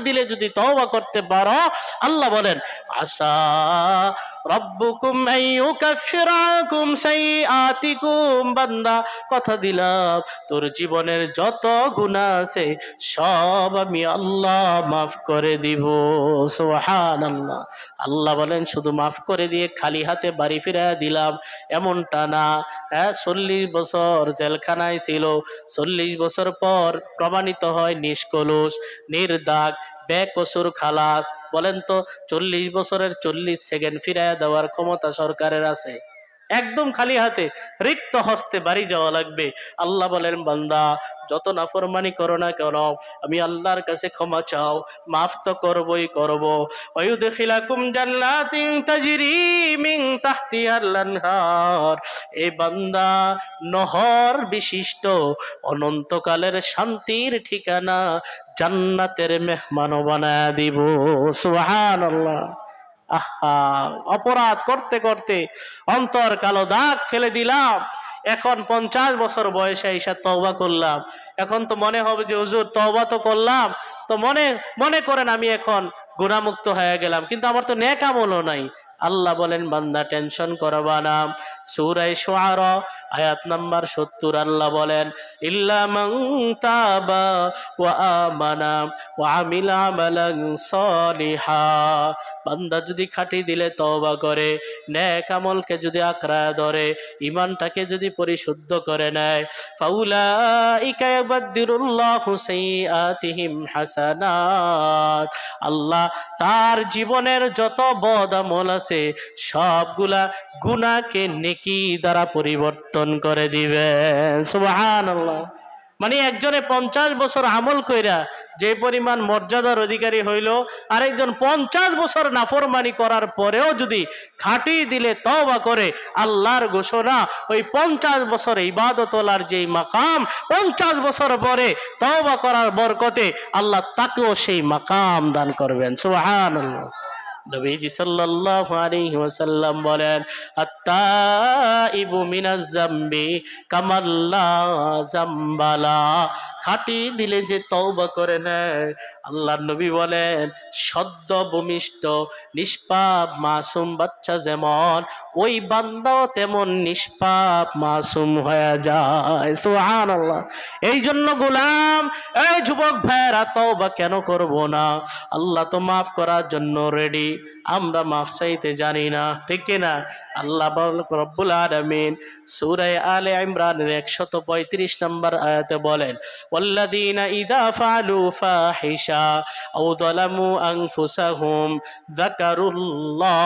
দিলে যদি তওবা করতে পারো আল্লাহ বলেন আসা রব্বুকুম সাইয়্যাতিকুম বান্দা। কথা দিলাম, তোর জীবনের যত গুনাহ আছে, সব আমি আল্লাহ মাফ করে দিব। সুবহানাল্লাহ। আল্লাহ বলেন, শুধু মাফ করে দিয়ে খালি হাতে বাড়ি ফিরে দিলাম, এমনটা না। হ্যাঁ চল্লিশ বছর জেলখানায় ছিল, চল্লিশ বছর পর প্রমাণিত হয় নিষ্কলুষ, নির্দাগ বেকসুর খালাস। বলেন তো চল্লিশ বছরের চল্লিশ সেকেন্ড ফিরাইয়া দেওয়ার ক্ষমতা সরকারের আছে। একদম খালি হাতে। রিক্ত হস্তে বাড়ি যাওয়া লাগবে। আল্লাহ বলেন, বান্দা, যত নাফরমানি করো না কেন, আমি আল্লাহর কাছে ক্ষমা চাও, মাফ তো করবই করব। এই বান্দা, নহর বিশিষ্ট, অনন্তকালের শান্তির ঠিকানা জান্নাতের মেহমান বানায় দিব। সুবহানাল্লাহ। অপরাধ করতে করতে অন্তর কালো দাগ ফেলে দিলাম। এখন পঞ্চাশ বছর বয়সে এসে তওবা করলাম। এখন তো মনে হবে যে, হুজুর, তওবা তো করলাম। তো মনে মনে করেন আমি এখন গুণামুক্ত হয়ে গেলাম। কিন্তু আমার তো নেক নাই। আল্লাহ বলেন, বান্দা টেনশন করবা না। সূরায়ে শুআরা আয়াত নাম্বার 70 আল্লাহ বলেন, ইল্লা মান তাবা ওয়া ওয়া বান্দা যদি খাটি দিলে তওবা করে, নেক আমলকে যদি আঁকড়া ধরে ইমানটাকে যদি পরিশুদ্ধ করে নেয়, ফাউলাইকা ইয়াবাদদিরুল্লাহু সাইয়্যাতিহিম হাসানাত। আল্লাহ তার জীবনের যত বদ আমল আছে, সবগুলা গুনাহকে নেকি দ্বারা পরিবর্তন করে দিবেন সুবহানাল্লাহ। মানে একজনে পঞ্চাশ বছর আমল কইরা যে পরিমাণ মর্যাদার অধিকারী হইল, আরেকজন পঞ্চাশ বছর নাফরমানি করার পরেও যদি খাটি দিলে তওবা করে, আল্লাহর ঘোষণা ওই পঞ্চাশ বছর ইবাদতলার যেই মাকাম, পঞ্চাশ বছর পরে তওবা করার বরকতে আল্লাহ তাকেও সেই মাকাম দান করবেন। সুবহানাল্লাহ। নবীজি সাল্লাল্লাহু আলাইহি ওয়াসাল্লাম বলেন আত্তাইবু মিনাজ জামবি কামাল্লা জামবালা। খাটি দিলে যে তওবা করে নেয়। আল্লাহর নবী বলেন, সদ্য ভূমিষ্ঠ, নিষ্পাপ, মাসুম বাচ্চা যেমন, ওই বান্দাও তেমন নিষ্পাপ, মাসুম হয়ে যায়। সুবহানাল্লাহ। এই জন্য গোলাম, এই যুবক ভাইয়েরা তওবা কেন করব না? আল্লাহ তো মাফ করার জন্য রেডি আমরা মাফ চাইতে জানি না। ঠিক কিনা? আল্লাহ বল রব্বুল আলামিন সূরা আলে ইমরানের 135 নম্বর আয়াতে বলেন, ওয়াল্লাযীনা ইযা ফাআলু ফাহিশা আও যালামু আনফুসাহুম যাকারুল্লাহ.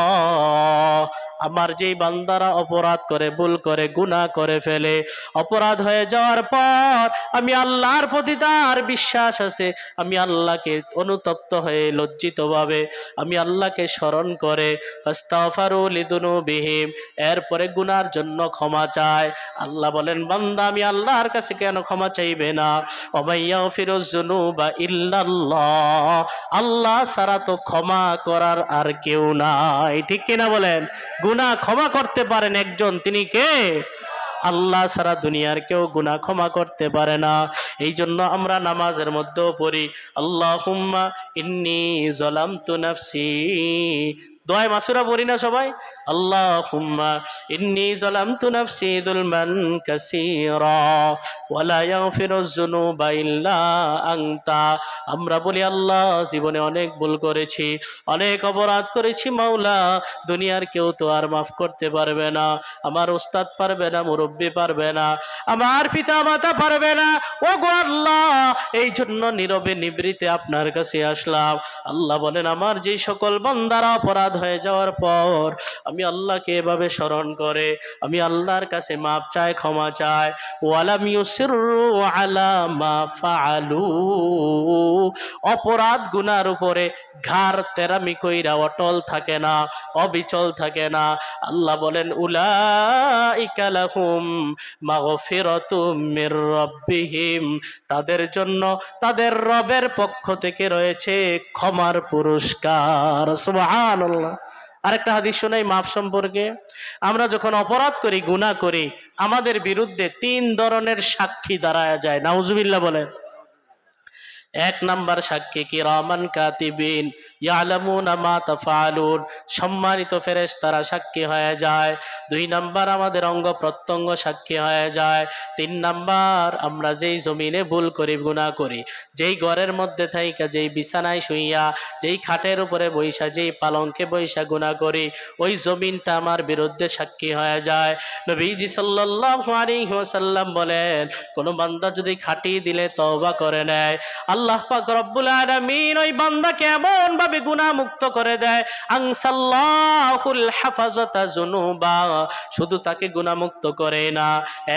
আমার যেই বান্দারা অপরাধ করে, ভুল করে, গুনাহ করে ফেলে, অপরাধ হয়ে যাওয়ার পর আমি আল্লাহর প্রতি তার বিশ্বাস আছে, আমি আল্লাহকে অনুতপ্ত হয়ে লজ্জিতভাবে, আমি আল্লাহকে স্মরণ করে, ফাস্তাগফারু লিদুনুবিহিম এরপরে গুনার জন্য ক্ষমা চায়। আল্লাহ বলেন, বান্দা, আমি আল্লাহর কাছে কেন ক্ষমা চাইবে না? ওমাইয়াও ফিরোজ জুনুবা ইল্লাল্লাহ। আল্লাহ ছাড়া তো ক্ষমা করার আর কেউ নাই। ঠিক কিনা বলেন? গুনাহ ক্ষমা করতে পারেন একজন, তিনি কে? আল্লাহ ছাড়া দুনিয়ার কেউ গুনাহ ক্ষমা করতে পারে না। এই জন্য আমরা নামাজের মধ্যেও পড়ি আল্লাহ হুম্মা ইন্নি জলাম তু নাফসি। দোয়াই মাসুরা পড়ি না সবাই? আমরা বলি, আল্লাহ, জীবনে অনেক ভুল করেছি, অনেক অপরাধ করেছি, মাওলা, দুনিয়ার কেউ তো আর মাফ করতে পারবে না, আমার উস্তাদ পারবে না, মুরব্বী পারবে না, আমার পিতা মাতা পারবে না। ও গো আল্লাহ এই জন্য নীরবে নিবৃতে আপনার কাছে আসলাম। আল্লাহ বলেন, আমার যে সকল বান্দারা অপরাধ হয়ে যাওয়ার পর আমি আল্লাহকে এভাবে স্মরণ করে, আমি আল্লাহর কাছে মাপ চাই, ক্ষমা চাই। ওয়ালাম ইউসিরু আলা অপরাধ গুনার উপরে ঘাড় তেরামি কইরা অটল থাকে না, অবিচল থাকে না। আল্লাহ বলেন, উলাইকা লাহুম মাগফিরাতুম মির রাব্বিহিম। তাদের জন্য তাদের রবের পক্ষ থেকে রয়েছে ক্ষমার পুরস্কার। সুবহানাল্লাহ। আরেকটা হাদিস শোনাই মাফ সম্পর্কে। আমরা যখন অপরাধ করি গুনা করি, আমাদের বিরুদ্ধে তিন ধরনের সাক্ষী দাঁড়ায় যায়। নাউজুবিল্লাহ বলেন। এক নাম্বার সাক্ষী কি রহমান কাতিবিন, ইয়ালামুনা মা তাফালুন সম্মানিত ফেরেশতারা, সাক্ষী হয়ে যায়। দুই নাম্বার আমাদের অঙ্গ প্রত্যঙ্গ সাক্ষী হয়ে যায়। তিন নাম্বার আমরা যেই জমিনে ভুল করি, গুনাহ করি, যেই ঘরের মধ্যে থাইকা, যেই বিছানায় শুইয়া, যেই খাটের উপরে বৈশা যেই পালঙ্কে বৈশা গুনাহ করি, ওই জমিনটা আমার বিরুদ্ধে সাক্ষী হয়ে যায়। নবীজি আলাইহি ওয়াসাল্লাম বলেন, কোন বান্দা যদি খাটি দিলে তওবা করে নেয় আল্লাহ পাক রব্বুল আলামিন ওই বান্দাকে এমন ভাবে গুনাহ মুক্ত করে দেয় আনসাল্লাহুল হাফাজাতা যুনুবা। শুধু তাকে গুনাহ মুক্ত করে না,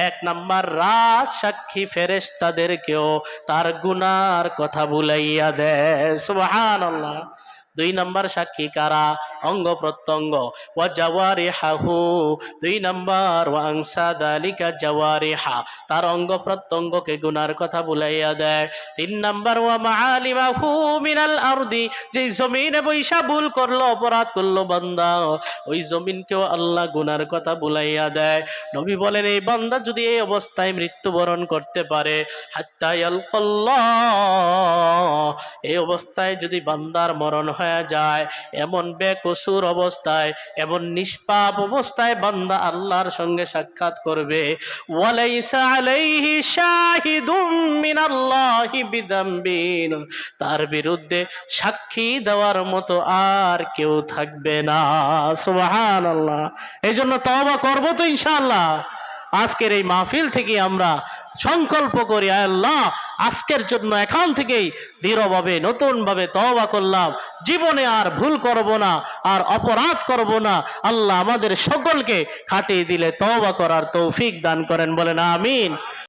এক নাম্বার রাত সাক্ষী ফেরেশতাদেরকেও তার গুনার কথা ভুলাইয়া দেয়। সুবহানাল্লাহ। দুই নাম্বার সাক্ষী কারা? অঙ্গ প্রত্যঙ্গ। ওয়া জাওয়ারিহাহু। দুই নাম্বার, ওয়া আংসা দালিকা জাওয়ারিহা। তার অঙ্গ প্রত্যঙ্গকে গুনার কথা ভুলাইয়া দেয়। তিন নাম্বার, ওয়া মাআলিমাহু মিনাল আরদি। যে জমিনে বৈশা ভুল করল, অপরাধ করল বান্দা, ওই জমিনকেও আল্লাহ গুনার কথা ভুলাইয়া দেয়। নবী বলেন, এই বান্দা যদি এই অবস্থায় মৃত্যুবরণ করতে পারে হাত্তা ইয়ালকাল্লাহ এই অবস্থায় যদি বান্দার মরণ হয়ে যায়। এমন বেকসুর অবস্থায়, এমন নিষ্পাপ অবস্থায় বান্দা আল্লাহর সঙ্গে সাক্ষাৎ করবে। তার বিরুদ্ধে সাক্ষী দেওয়ার মতো আর কেউ থাকবে না। সুবহানাল্লাহ। এই জন্য তওবা করব তো ইনশাআল্লাহ। আজকের এই মাহফিল থেকে আমরা সংকল্প করি আল্লাহ, আজকের জন্য এখান থেকেই দৃঢ়ভাবে, নতুনভাবে তওবা করলাম। জীবনে আর ভুল করব না, আর অপরাধ করব না। আল্লাহ আমাদের সকলকে খাটিয়ে দিলে তওবা করার তৌফিক দান করেন, বলেন আমিন।